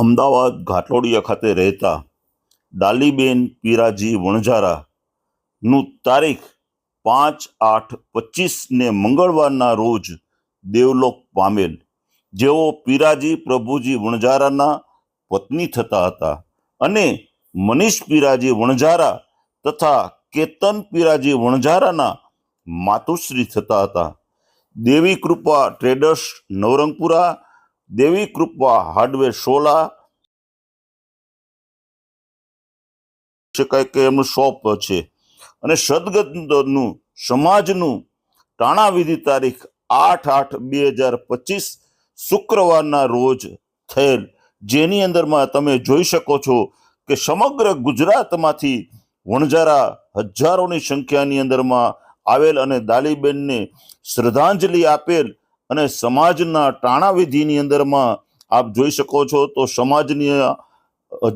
અમદાવાદ ઘાટલોડિયા ખાતે રહેતા ડાલીબેન પીરાજી વણઝારાનું તારીખ પાંચ આઠ પચીસને મંગળવારના રોજ દેવલોક પામેલ. જેઓ પીરાજી પ્રભુજી વણઝારાના પત્ની થતા હતા અને મનીષ પીરાજી વણઝારા તથા કેતન પીરાજી વણઝારાના માતુશ્રી થતા હતા. દેવી કૃપા ટ્રેડર્સ નવરંગપુરા દેવી કૃપા, હાર્ડવેર શોલા શકાય કે એમનું શોપ છે. અને સદગતનું, સમાજનું ટાણાવિધિ તારીખ આઠ આઠ બે હજાર પચીસ શુક્રવારના રોજ થયેલ. જેની અંદરમાં તમે જોઈ શકો છો કે સમગ્ર ગુજરાતમાંથી વણઝારા હજારોની સંખ્યાની અંદરમાં આવેલ અને દાલીબેનને શ્રદ્ધાંજલિ આપેલ અને સમાજના ટાણા વિધિની અંદરમાં આપ જોઈ શકો છો તો સમાજની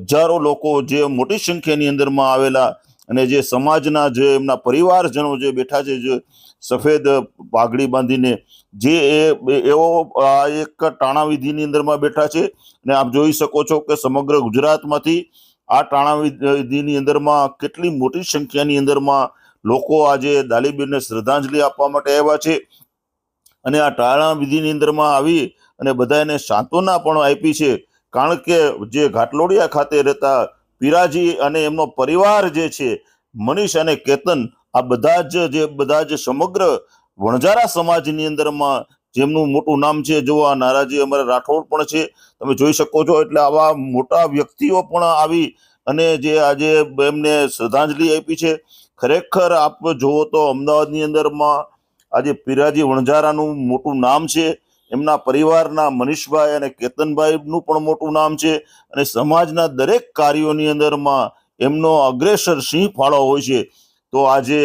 હજારો લોકો જે મોટી સંખ્યાની અંદરમાં આવેલા અને જે સમાજના જે એમના પરિવારજનો જે બેઠા છે, જે સફેદ પાઘડી બાંધીને, જે એ એવો આ એક ટાણા વિધિની અંદરમાં બેઠા છે અને આપ જોઈ શકો છો કે સમગ્ર ગુજરાતમાંથી આ ટાણા વિધિની અંદરમાં કેટલી મોટી સંખ્યાની અંદરમાં લોકો આજે દાલીબેનને શ્રદ્ધાંજલિ આપવા માટે આવ્યા છે અને આ ટાળા વિધિની અંદરમાં આવી અને બધાને સાંત્વના પણ આપી છે. કારણ કે જે ઘાટલોડિયા ખાતે રહેતા પીરાજી અને એમનો પરિવાર જે છે, મનીષ અને કેતન, આ બધા જ જે બધા જ સમગ્ર વણઝારા સમાજની અંદરમાં જેમનું મોટું નામ છે, જો આ નારાજી અમારા રાઠોડ પણ છે, તમે જોઈ શકો છો એટલે આવા મોટા વ્યક્તિઓ પણ આવી અને જે આજે એમને શ્રદ્ધાંજલિ આપી છે. ખરેખર આપ જુઓ તો અમદાવાદની અંદરમાં આજે પીરાજી વણઝારાનું મોટું નામ છે. એમના પરિવારના મનીષભાઈ અને કેતનભાઈનું પણ મોટું નામ છે. અને સમાજના દરેક કાર્યોની અંદરમાં એમનો અગ્રેસર સિંહ ફાળો હોય છે. તો આજે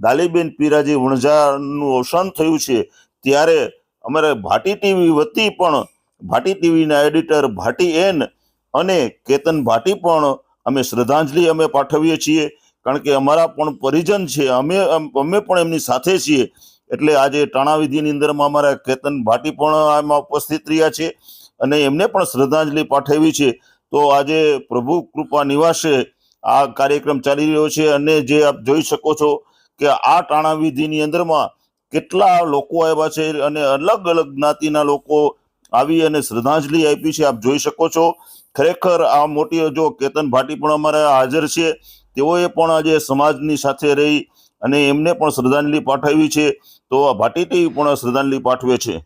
દાલીબેન પીરાજી વણઝારાનું અવસાન થયું છે. ત્યારે અમારે ભાટી ટીવી વતી પણ ભાટી ટીવીના એડિટર ભાટી એન અને કેતન ભાટી પણ અમે શ્રદ્ધાંજલિ અમે પાઠવીએ છીએ. કારણ કે અમારા પણ પરિજન છે. અમે અમે પણ એમની સાથે છીએ. એટલે આજે ટાણાવિધિની અંદરમાં અમારા કેતન ભાટી પણ આમાં ઉપસ્થિત રહ્યા છે અને એમને પણ શ્રદ્ધાંજલિ પાઠવી છે. તો આજે પ્રભુ કૃપા નિવાસે આ કાર્યક્રમ ચાલી રહ્યો છે અને જે આપ જોઈ શકો છો કે આ ટાણાવિધિની અંદરમાં કેટલા લોકો આવ્યા છે અને અલગ અલગ જ્ઞાતિના લોકો આવી અને શ્રદ્ધાંજલિ આપી છે. આપ જોઈ શકો છો ખરેખર આ મોટી જો કેતન ભાટી પણ અમારા હાજર છે. તેઓએ પણ આજે સમાજની સાથે રહી અને એમને પણ શ્રદ્ધાંજલિ પાઠવી છે. તો આ ભાટી ટીવી પણ શ્રદ્ધાંજલિ પાઠવે છે.